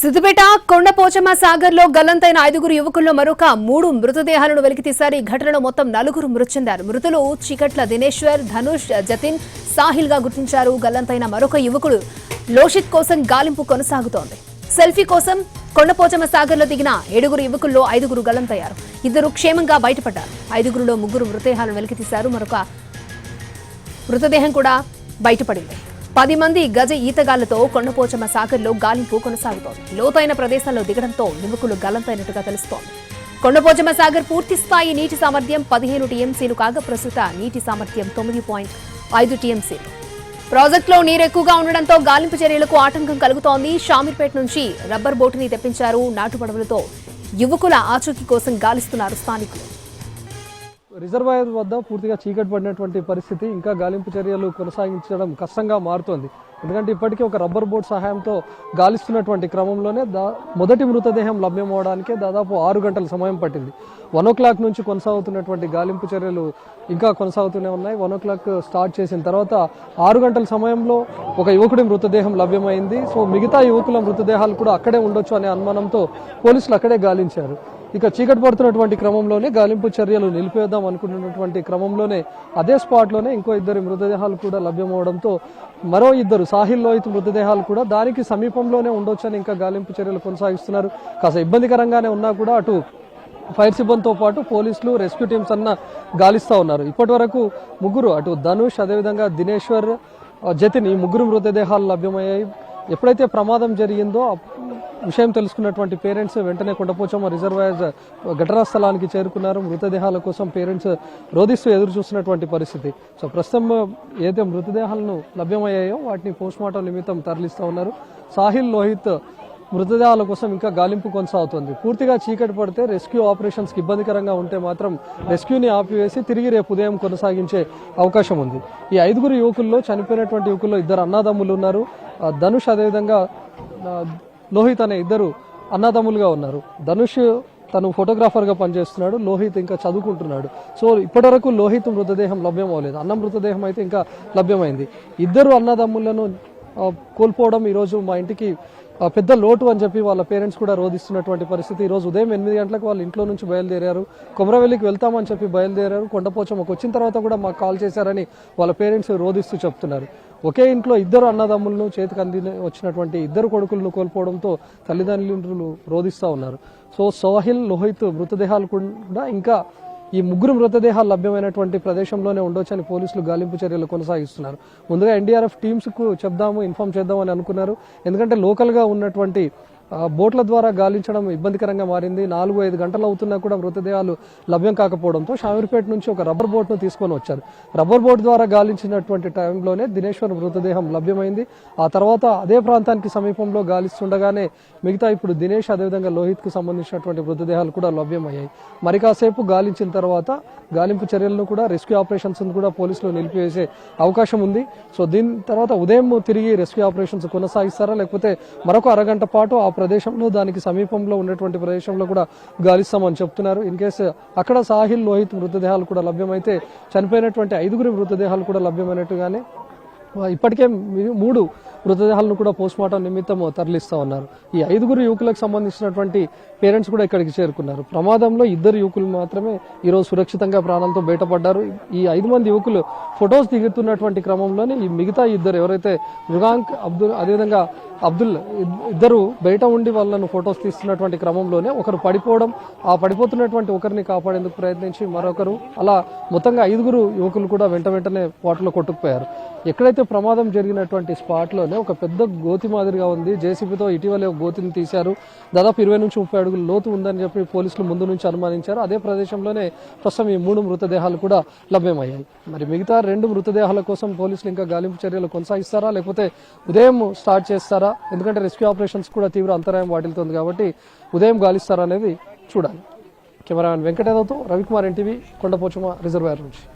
సిద్దిపేట కొండపోచమ్మ సాగర్లో గల్లంతైన ఐదుగురు యువకుల్లో మరొక మూడు మృతదేహాలను వెలికితీశారు. ఈ ఘటనలో మొత్తం నలుగురు మృతి చెందారు మృతులు చీకట్ల దినేశ్వర్ ధనుష్ జతిన్ సాహిల్గా గుర్తించారు. గల్లంతైన మరొక యువకుడు లోషిత్ కోసం గాలింపు కొనసాగుతోంది. సెల్ఫీ కోసం కొండపోచమ్మ సాగర్లో దిగిన ఏడుగురు యువకుల్లో ఐదుగురు గల్లంతయ్యారు. ఇద్దరు క్షేమంగా బయటపడ్డారు. ఐదుగురులో ముగ్గురు మృతదేహాలను వెలికితీశారు. మరొక మృతదేహం కూడా బయటపడింది. పది మంది గజ ఈతగాళ్ళతో కొండపోచమ్మ సాగర్లో గాలింపు కొనసాగుతోంది. లోతైన ప్రదేశాల్లో దిగడంతో యువకులు గల్లంతైనట్టుగా తెలుస్తోంది. కొండపోచమ్మ సాగర్ పూర్తి స్థాయి నీటి సామర్థ్యం పదిహేను టీఎంసీలు కాగా ప్రస్తుత నీటి సామర్థ్యం తొమ్మిది పాయింట్ ఐదు టీఎంసీలు. ప్రాజెక్టులో నీరు ఎక్కువగా ఉండడంతో గాలింపు చర్యలకు ఆటంకం కలుగుతోంది. షామీర్పేట నుంచి రబ్బర్ బోటుని తెప్పించారు నాటుపడవలతో యువకుల ఆచూకీ కోసం గాలిస్తున్నారు స్థానికులు. రిజర్వాయర్ వద్ద పూర్తిగా చీకటి పడినటువంటి పరిస్థితి ఇంకా గాలింపు చర్యలు కొనసాగించడం కష్టంగా మారుతోంది. ఎందుకంటే ఇప్పటికీ ఒక రబ్బర్ బోట్ సహాయంతో గాలిస్తున్నటువంటి క్రమంలోనే దా మొదటి మృతదేహం లభ్యమవడానికే దాదాపు ఆరు గంటల సమయం పట్టింది. వన్ ఓ క్లాక్ నుంచి కొనసాగుతున్నటువంటి గాలింపు చర్యలు ఇంకా కొనసాగుతూనే ఉన్నాయి. వన్ ఓ క్లాక్ స్టార్ట్ చేసిన తర్వాత ఆరు గంటల సమయంలో ఒక యువకుడి మృతదేహం లభ్యమైంది. సో మిగతా యువకుల మృతదేహాలు కూడా అక్కడే ఉండొచ్చు అనే అనుమానంతో పోలీసులు అక్కడే గాలించారు. ఇక చీకటి పడుతున్నటువంటి క్రమంలోనే గాలింపు చర్యలు నిలిపేద్దాం అనుకుంటున్నటువంటి క్రమంలోనే అదే స్పాట్లోనే ఇంకో ఇద్దరి మృతదేహాలు కూడా లభ్యమవడంతో మరో ఇద్దరు సాహిల్ లోహిత్ మృతదేహాలు కూడా దానికి సమీపంలోనే ఉండొచ్చని ఇంకా గాలింపు చర్యలు కొనసాగిస్తున్నారు. కాస్త ఇబ్బందికరంగానే ఉన్నా కూడా అటు ఫైర్ సిబ్బందితో పాటు పోలీసులు రెస్క్యూ టీమ్స్ అన్న గాలిస్తూ ఉన్నారు. ఇప్పటి వరకు ముగ్గురు అటు ధనుష్ అదేవిధంగా దినేశ్వర్ జతిన్ ఈ ముగ్గురు మృతదేహాలు లభ్యమయ్యాయి. ఎప్పుడైతే ప్రమాదం జరిగిందో విషయం తెలుసుకున్నటువంటి పేరెంట్స్ వెంటనే కొండపోచమ్మ రిజర్వాయర్ ఘటనా స్థలానికి చేరుకున్నారు. మృతదేహాల కోసం పేరెంట్స్ రోధిస్తూ ఎదురు చూస్తున్నటువంటి పరిస్థితి. సో ప్రస్తుతం ఏదైతే మృతదేహాలను లభ్యమయ్యాయో వాటిని పోస్ట్మార్టం నిమిత్తం తరలిస్తూ ఉన్నారు. సాహిల్ లోహిత్ మృతదేహాల కోసం ఇంకా గాలింపు కొనసాగుతుంది. పూర్తిగా చీకటి పడితే రెస్క్యూ ఆపరేషన్స్కి ఇబ్బందికరంగా ఉంటే మాత్రం రెస్క్యూని ఆపివేసి తిరిగి రేపు ఉదయం కొనసాగించే అవకాశం ఉంది. ఈ ఐదుగురు యువకుల్లో చనిపోయినటువంటి యువకుల్లో ఇద్దరు అన్నదమ్ములు ఉన్నారు. ధనుష్ అదేవిధంగా లోహిత్ అనే ఇద్దరు అన్నదమ్ములుగా ఉన్నారు. ధనుష్ తను ఫోటోగ్రాఫర్గా పనిచేస్తున్నాడు లోహిత్ ఇంకా చదువుకుంటున్నాడు. సో ఇప్పటివరకు లోహిత్ మృతదేహం లభ్యం అవ్వలేదు. అన్న మృతదేహం అయితే ఇంకా లభ్యమైంది. ఇద్దరు అన్నదమ్ములను కోల్పోవడం ఈరోజు మా ఇంటికి పెద్ద లోటు అని చెప్పి వాళ్ళ పేరెంట్స్ కూడా రోధిస్తున్నటువంటి పరిస్థితి. ఈరోజు రోజు ఉదయం ఎనిమిది గంటలకు వాళ్ళ ఇంట్లో నుంచి బయలుదేరారు. కొమరవెల్లికి వెళ్తామని చెప్పి బయలుదేరారు. కొండపోచమ్మకు వచ్చిన తర్వాత కూడా మాకు కాల్ చేశారని వాళ్ళ పేరెంట్స్ రోధిస్తూ చెప్తున్నారు. ఒకే ఇంట్లో ఇద్దరు అన్నదమ్ములను చేతికి అంది వచ్చినటువంటి ఇద్దరు కొడుకులను కోల్పోవడంతో తల్లిదండ్రులు రోధిస్తూ ఉన్నారు. సో సోహిల్ లోహిత్ మృతదేహాలు కూడా ఇంకా ఈ ముగ్గురు మృతదేహాలు లభ్యమైనటువంటి ప్రదేశంలోనే ఉండొచ్చని పోలీసులు గాలింపు చర్యలు కొనసాగిస్తున్నారు. ముందుగా ఎన్డీఆర్ఎఫ్ టీమ్స్కు చెప్దాము ఇన్ఫార్మ్ చేద్దామని అనుకున్నారు. ఎందుకంటే లోకల్గా ఉన్నటువంటి బోట్ల ద్వారా గాలించడం ఇబ్బందికరంగా మారింది. నాలుగు ఐదు గంటలు అవుతున్నా కూడా మృతదేహాలు లభ్యం కాకపోవడంతో షామీర్పేట నుంచి ఒక రబ్బర్ బోట్ను తీసుకొని వచ్చారు. రబ్బర్ బోట్ ద్వారా గాలించినటువంటి టైంలోనే దినేశ్వర్ మృతదేహం లభ్యమైంది. ఆ తర్వాత అదే ప్రాంతానికి సమీపంలో గాలిస్తుండగానే మిగతా ఇప్పుడు దినేష్ అదేవిధంగా లోహిత్కు సంబంధించినటువంటి మృతదేహాలు కూడా లభ్యమయ్యాయి. మరి కాసేపు గాలించిన తర్వాత గాలింపు చర్యలను కూడా రెస్క్యూ ఆపరేషన్స్ కూడా పోలీసులు నిలిపివేసే అవకాశం ఉంది. సో దీని తర్వాత ఉదయం తిరిగి రెస్క్యూ ఆపరేషన్స్ కొనసాగిస్తారా? లేకపోతే మరొక అరగంట పాటు ఆ ప్రదేశంలో దానికి సమీపంలో ఉన్నటువంటి ప్రదేశంలో కూడా గాలిస్తామని చెప్తున్నారు. ఇన్ కేసు అక్కడ సాహిల్ లోహిత్ మృతదేహాలు కూడా లభ్యమైతే చనిపోయినటువంటి ఐదుగురి మృతదేహాలు కూడా లభ్యమైనట్టుగానే ఇప్పటికే మీ- మూడు మృతదేహాలను కూడా పోస్ట్మార్టం నిమిత్తం తరలిస్తా ఉన్నారు. ఈ ఐదుగురు యువకులకు సంబంధించినటువంటి పేరెంట్స్ కూడా ఇక్కడికి చేరుకున్నారు. ప్రమాదంలో ఇద్దరు యువకులు మాత్రమే ఈరోజు సురక్షితంగా ప్రాణాలతో బయటపడ్డారు. ఈ ఐదు మంది యువకులు ఫొటోస్ దిగుతున్నటువంటి క్రమంలోనే ఈ మిగతా ఇద్దరు ఎవరైతే మృగాంక్ అబ్దుల్ అదేవిధంగా అబ్దుల్ ఇద్దరు బయట ఉండి వాళ్ళను ఫొటోస్ తీస్తున్నటువంటి క్రమంలోనే ఒకరు పడిపోవడం ఆ పడిపోతున్నటువంటి ఒకరిని కాపాడేందుకు ప్రయత్నించి మరొకరు అలా మొత్తంగా ఐదుగురు యువకులు కూడా వెంట వెంటనే వాటిలో కొట్టుకుపోయారు. ఎక్కడైతే ప్రమాదం జరిగినటువంటి స్పాట్లోనే ఒక పెద్ద గోతి మాదిరిగా ఉంది. జేసీబీతో ఇటీవలే ఒక గోతిని తీశారు. దాదాపు ఇరవై నుంచి ముప్పై అడుగులు లోతు ఉందని చెప్పి పోలీసులు ముందు నుంచి అనుమానించారు. అదే ప్రదేశంలోనే ప్రస్తుతం ఈ మూడు మృతదేహాలు కూడా లభ్యమయ్యాయి. మరి మిగతా రెండు మృతదేహాల కోసం పోలీసులు ఇంకా గాలింపు చర్యలు కొనసాగిస్తారా? లేకపోతే ఉదయం స్టార్ట్ చేస్తారా? ఎందుకంటే రెస్క్యూ ఆపరేషన్స్ కూడా తీవ్ర అంతరాయం వాటిల్తోంది కాబట్టి ఉదయం గాలిస్తారా అనేది చూడాలి. కెమెరామెన్ వెంకటేదతో రవికుమార్ ఎన్టీవీ కొండపోచమ రిజర్వాయర్ నుంచి.